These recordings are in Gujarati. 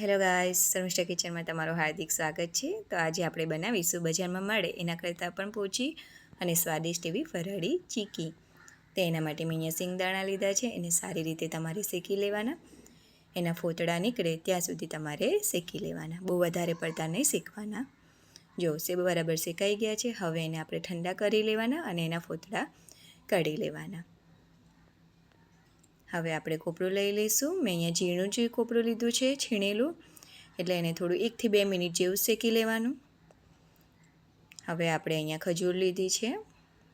હેલો ગાઈસ શર્મિષ્ઠા કિચનમાં તમારું હાર્દિક સ્વાગત છે. તો આજે આપણે બનાવીશું બજારમાં મળે એના કરતાં પણ પોચી અને સ્વાદિષ્ટ એવી ફરાળી ચીકી. તો એના માટે મેં અહીંયા સિંગદાણા લીધા છે, એને સારી રીતે તમારે શેકી લેવાના. એના ફોતળા નીકળે ત્યાં સુધી તમારે શેકી લેવાના. બહુ વધારે પડતા નહીં શેકવાના. જો સેબ બરાબર શેકાઈ ગયા છે, હવે એને આપણે ઠંડા કરી લેવાના અને એના ફોતળા કાઢી લેવાના. હવે આપણે કોપરું લઈ લઈશું. મેં અહીંયા ઝીણું જે કોપરું લીધું છે, છીણેલું. એટલે એને થોડું એકથી બે મિનિટ જેવું શેકી લેવાનું. હવે આપણે અહીંયા ખજૂર લીધી છે.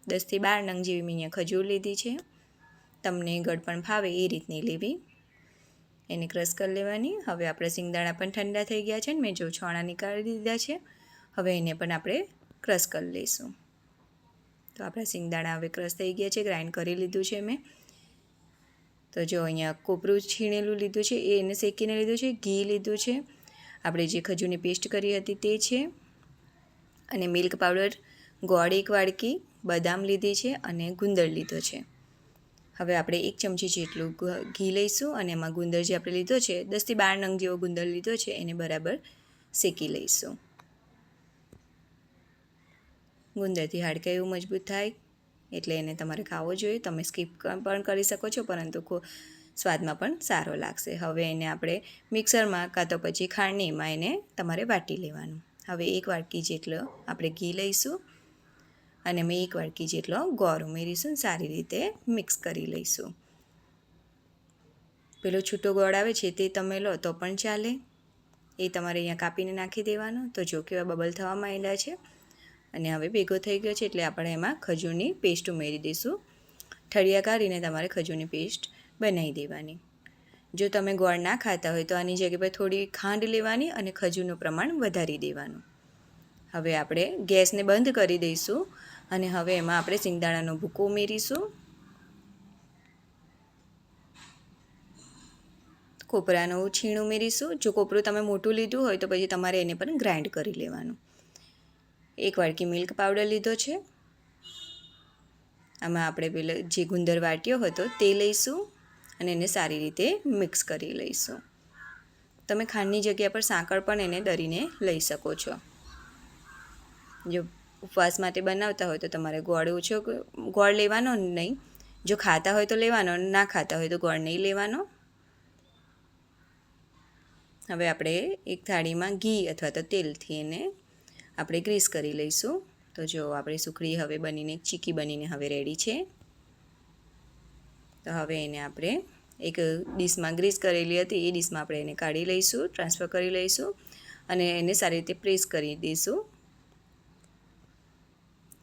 દસથી બાર નંગ જેવી મેં અહીંયા ખજૂર લીધી છે. તમને ગળપણ ફાવે એ રીતની લેવી. એને ક્રશ કરી લેવાની. હવે આપણે સિંગદાણા પણ ઠંડા થઈ ગયા છે ને, મેં જો છોણા નીકાળી દીધા છે. હવે એને પણ આપણે ક્રશ કરી લઈશું. તો આપણા સિંગદાણા હવે ક્રશ થઈ ગયા છે. ગ્રાઇન્ડ કરી લીધું છે મેં. તો જો અહીંયા કોપરું છીણેલું લીધું છે, એ એને શેકીને લીધું છે, ઘી લીધું છે. આપણે જે ખજૂરની પેસ્ટ કરી હતી તે છે. અને મિલ્ક પાવડર, ગોળ એક વાડકી, બદામ લીધી છે અને ગુંદર લીધો છે. હવે આપણે એક ચમચી જેટલું ઘી લઈશું અને એમાં ગુંદર જે આપણે લીધો છે દસથી બાર નંગ જેવો ગુંદર લીધો છે, એને બરાબર શેકી લઈશું. ગુંદરથી હાડકાં એવું મજબૂત થાય એટલે એને તમારે ખાવો જોઈએ. તમે સ્કીપ પણ કરી શકો છો, પરંતુ સ્વાદમાં પણ સારો લાગશે. હવે એને આપણે મિક્સરમાં કાં તો પછી ખાંડણીમાં એને તમારે વાટી લેવાનું. હવે એક વાટકી જેટલો આપણે ઘી લઈશું અને મેં એક વાટકી જેટલો ગોળ ઉમેરીશું સારી રીતે મિક્સ કરી લઈશું. પેલો છૂટો ગોળ આવે છે તે તમે લો તો પણ ચાલે. એ તમારે અહીંયા કાપીને નાખી દેવાનો. તો જો કેવા બબલ થવા માંડ્યા છે. અને હવે ભેગો થઈ ગયો છે એટલે આપણે એમાં ખજૂરની પેસ્ટ ઉમેરી દઈશું. ઠળિયા કાઢીને તમારે ખજૂરની પેસ્ટ બનાવી દેવાની. જો તમે ગોળ ના ખાતા હોય તો આની જગ્યા પર થોડી ખાંડ લેવાની અને ખજૂરનું પ્રમાણ વધારી દેવાનું. હવે આપણે ગેસને બંધ કરી દઈશું અને હવે એમાં આપણે સિંગદાણાનો ભૂકો ઉમેરીશું. કોપરાનું છીણ ઉમેરીશું. જો કોપરું તમે મોટું લીધું હોય તો પછી તમારે એને પણ ગ્રાઇન્ડ કરી લેવાનું. એક વાડકી મિલ્ક પાવડર લીધો છે. આમાં આપણે પેલો જે ગુંદર વાટ્યો હતો તે લઈશું અને એને સારી રીતે મિક્સ કરી લઈશું. તમે ખાંડની જગ્યા પર સાંકળ પણ એને દરીને લઈ શકો છો. જો ઉપવાસ માટે બનાવતા હોય તો તમારે ગોળ ઓછો ગોળ લેવાનો નહીં. જો ખાતા હોય તો લેવાનો, ના ખાતા હોય તો ગોળ નહીં લેવાનો. હવે આપણે એક થાળીમાં ઘી અથવા તો તેલથી એને આપણે ગ્રીસ કરી લઈશું. તો જો આપણી સુખડી હવે બનીને, ચીકી બનીને હવે રેડી છે. તો હવે એને આપણે એક ડીશમાં ગ્રીસ કરેલી હતી, એ ડીશમાં આપણે એને કાઢી લઈશું, ટ્રાન્સફર કરી લઈશું અને એને સારી રીતે પ્રેસ કરી દઈશું.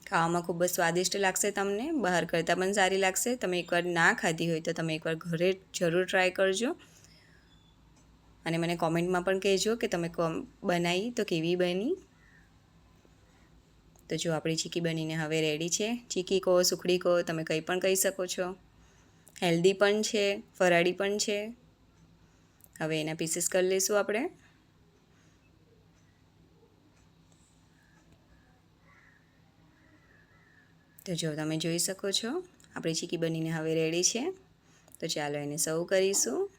ખાવામાં ખૂબ જ સ્વાદિષ્ટ લાગશે તમને, બહાર કરતાં પણ સારી લાગશે. તમે એકવાર ના ખાધી હોય તો તમે એકવાર ઘરે જરૂર ટ્રાય કરજો. અને મને કોમેન્ટમાં પણ કહેજો કે તમે બનાવી તો કેવી બની? તો જો આપણી ચીકી બનીને હવે રેડી છે. ચીકી કહો, સુખડી કહો, તમે કંઈ પણ કહી શકો છો. હેલ્ધી પણ છે, ફરાળી પણ છે. હવે એના પીસીસ કરી લઈશું આપણે. તો જો તમે જોઈ શકો છો, આપણી ચીકી બનીને હવે રેડી છે. તો ચાલો એને સર્વ કરીશું.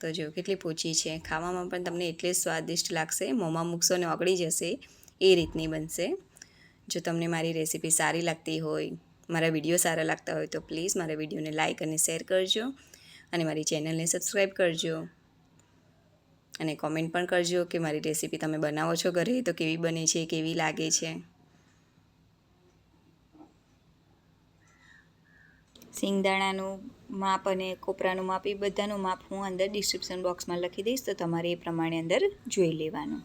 તો જો કેટલી પોચી છે. ખાવામાં પણ તમને એટલી સ્વાદિષ્ટ લાગશે. મોંમાં મૂકશો ને ઓગળી જશે. એ રીતની બનશે. જો તમને મારી રેસીપી સારી લાગતી હોય, મારા વીડિયો સારા લાગતા હોય તો પ્લીઝ મારા વિડીયોને લાઇક અને શેર કરજો અને મારી ચેનલને સબસ્ક્રાઈબ કરજો. અને કોમેન્ટ પણ કરજો કે મારી રેસીપી તમે બનાવો છો ઘરે તો કેવી બને છે, કેવી લાગે છે. સિંગદાણાનું માપ અને કોપરાનું માપ, એ બધાનું માપ હું અંદર ડિસ્ક્રિપ્શન બોક્સમાં લખી દઈશ, તો તમારે એ પ્રમાણે અંદર જોઈ લેવાનું.